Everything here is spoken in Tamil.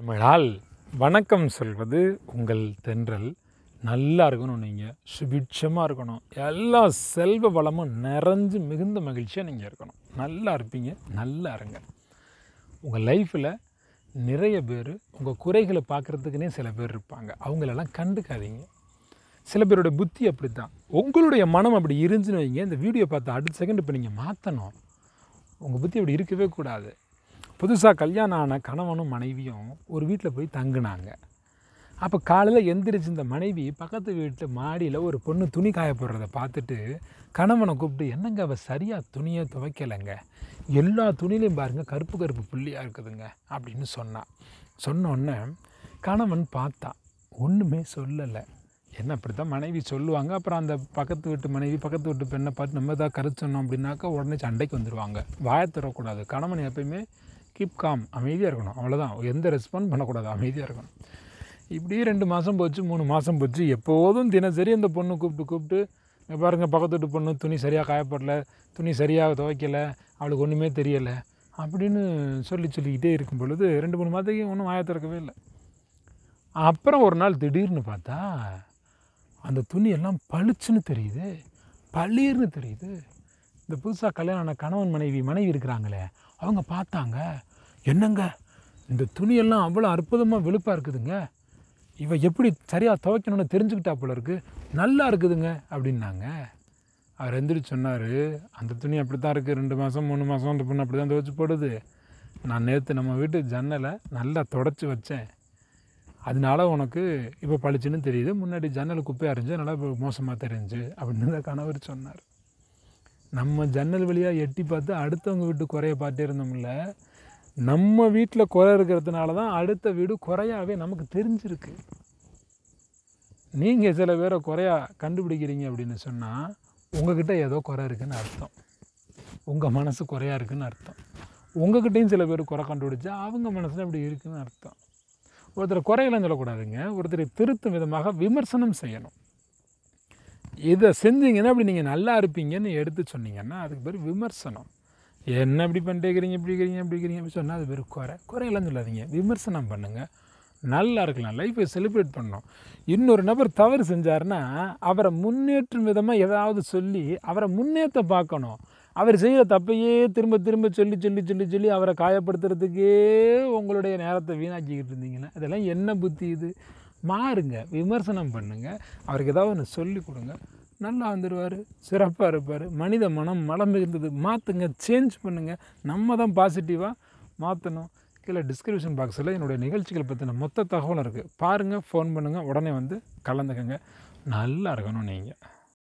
தமிழால் வணக்கம் சொல்வது உங்கள் தென்றல். நல்லா இருக்கணும் நீங்கள் சுபிட்சமாக இருக்கணும். எல்லா செல்வ வளமும் நிறைஞ்சு மிகுந்த மகிழ்ச்சியாக நீங்கள் இருக்கணும். நல்லா இருப்பீங்க. நல்லா இருங்க. உங்கள் லைஃப்பில் நிறைய பேர் உங்கள் குறைகளை பார்க்குறதுக்குனே சில பேர் இருப்பாங்க. அவங்களெல்லாம் கண்டுக்காதீங்க. சில பேருடைய புத்தி அப்படி தான் உங்களுடைய மனம் அப்படி இருந்துச்சுன்னு வைங்க. இந்த வீடியோ பார்த்து அடுத்த செகண்ட் இப்போ நீங்கள் மாற்றணும் உங்கள் புத்தி அப்படி இருக்கவே கூடாது. புதுசாக கல்யாணம் ஆன கணவனும் மனைவியும் ஒரு வீட்டில் போய் தங்குனாங்க. அப்போ காலையில் எந்திரிச்சு இந்த மனைவி பக்கத்து வீட்டு மாடியில் ஒரு பொண்ணு துணி காய போடுறத பார்த்துட்டு கணவனை கூப்பிட்டு என்னங்க அவள் சரியாக துணியை துவைக்கலைங்க? எல்லா துணிலையும் பாருங்கள் கருப்பு கருப்பு புள்ளியாக இருக்குதுங்க அப்படின்னு சொன்னான் சொன்னோன்னே கணவன் பார்த்தான். ஒன்றுமே சொல்லலை. என்ன அப்படி தான் மனைவி சொல்லுவாங்க. அப்புறம் அந்த பக்கத்து வீட்டு மனைவி பக்கத்து வீட்டு பெண்ணை பார்த்து நம்ம ஏதாவது கருத்து சொன்னோம் அப்படின்னாக்கா உடனே சண்டைக்கு வந்துடுவாங்க வாயை தரக்கூடாது கணவன் எப்பயுமே கீப் காம் அமைதியாக இருக்கணும். அவ்வளோதான் எந்த ரெஸ்பாண்ட் பண்ணக்கூடாது. அமைதியாக இருக்கணும். இப்படியே ரெண்டு மாதம் போச்சு மூணு மாதம் போச்சு. எப்போதும் தினசரி அந்த பொண்ணு கூப்பிட்டு கூப்பிட்டு பாருங்கள் பக்கத்து வீட்டு பொண்ணு துணி சரியாக காயப்படல துணி சரியாக துவைக்கலை அவளுக்கு ஒன்றுமே தெரியலை அப்படின்னு சொல்லி சொல்லிக்கிட்டே இருக்கும் பொழுது ரெண்டு மூணு மாதத்துக்கு ஒன்றும் வாயை திறக்கவே இல்லை. அப்புறம் ஒரு நாள் திடீர்னு பார்த்தா அந்த துணி எல்லாம் பளிச்சுன்னு தெரியுது. பளீர்னு தெரியுது. இந்த புதுசாக கல்யாணம் ஆன கணவன் மனைவி மனைவி இருக்கிறாங்களே அவங்க பார்த்தாங்க என்னங்க? இந்த துணியெல்லாம் அவ்வளோ அற்புதமாக வெளுப்பாக இருக்குதுங்க. இவ எப்படி சரியாக துவைக்கணும்னு தெரிஞ்சுக்கிட்டா போல இருக்கு. நல்லா இருக்குதுங்க அப்படின்னாங்க. அவர் எந்திரிச்சு சொன்னார் அந்த துணி அப்படி தான் இருக்குது ரெண்டு மாதம் மூணு மாதம் அந்த பொண்ணு அப்படி தான் துவைச்சி போடுது. நான் நேற்று நம்ம வீட்டு ஜன்னலை நல்லா தொடச்சி வச்சேன். அதனால உனக்கு இப்போ பளிச்சுன்னு தெரியுது. முன்னாடி ஜன்னல் குப்பையாக இருந்துச்சு. நல்லா இப்போ மோசமாக தெரிஞ்சு அப்படின்னு தான் கணவர் சொன்னார். நம்ம ஜன்னல் வழியாக எட்டி பார்த்து அடுத்தவங்க வீட்டு குறைய பார்த்தே இருந்தோம்ல நம்ம வீட்டில் குறை இருக்கிறதுனால தான் அடுத்த வீடு குறையாவே நமக்கு தெரிஞ்சிருக்கு. நீங்கள் சில பேரை குறையா கண்டுபிடிக்கிறீங்க அப்படின்னு சொன்னால் உங்ககிட்ட ஏதோ குறை இருக்குதுன்னு அர்த்தம். உங்கள் மனசு குறையா இருக்குதுன்னு அர்த்தம். உங்ககிட்டையும் சில பேர் குறை கண்டுபிடிச்சா அவங்க மனசில் அப்படி இருக்குன்னு அர்த்தம். ஒருத்தர் குறையெல்லாம் சொல்லக்கூடாதுங்க. ஒருத்தரை திருத்தும் விதமாக விமர்சனம் செய்யணும். இதை செஞ்சீங்கன்னா அப்படி நீங்கள் நல்லா இருப்பீங்கன்னு எடுத்து சொன்னீங்கன்னா அதுக்கு பேர் விமர்சனம். என்ன இப்படி பண்ணிட்டேக்கிறீங்க இப்படி இருக்கிறீங்க இப்படி இருக்கிறீங்க அப்படி சொன்னால் அது பேர் குறை. குறையெல்லாம் சொல்லாதீங்க. விமர்சனம் பண்ணுங்கள் நல்லா இருக்கலாம். லைஃப்பை செலிப்ரேட் பண்ணோம் இன்னொரு நபர் தவறு செஞ்சாருன்னா அவரை முன்னேற்றும் விதமாக ஏதாவது சொல்லி அவரை முன்னேற்ற பார்க்கணும். அவர் செய்கிற தப்பையே திரும்ப திரும்ப சொல்லி சொல்லி சொல்லி சொல்லி அவரை காயப்படுத்துறதுக்கே உங்களுடைய நேரத்தை வீணாக்கிக்கிட்டு இருந்தீங்கன்னா இதெல்லாம் என்ன புத்தி இது? மாறுங்க. விமர்சனம் பண்ணுங்கள் அவருக்கு ஏதாவது ஒன்று சொல்லி கொடுங்க. நல்லா வந்துடுவார் சிறப்பாக இருப்பார். மனித மனம் மலம் மிகுந்தது. மாற்றுங்க சேஞ்ச் பண்ணுங்கள் நம்ம தான் பாசிட்டிவாக மாற்றணும் கீழே டிஸ்கிரிப்ஷன் பாக்ஸில் என்னுடைய நிகழ்ச்சிகள் பற்றின மொத்த தகவலும் இருக்குது பாருங்கள் ஃபோன் பண்ணுங்கள் உடனே வந்து கலந்துக்கங்க. நல்லா இருக்கணும் நீங்கள்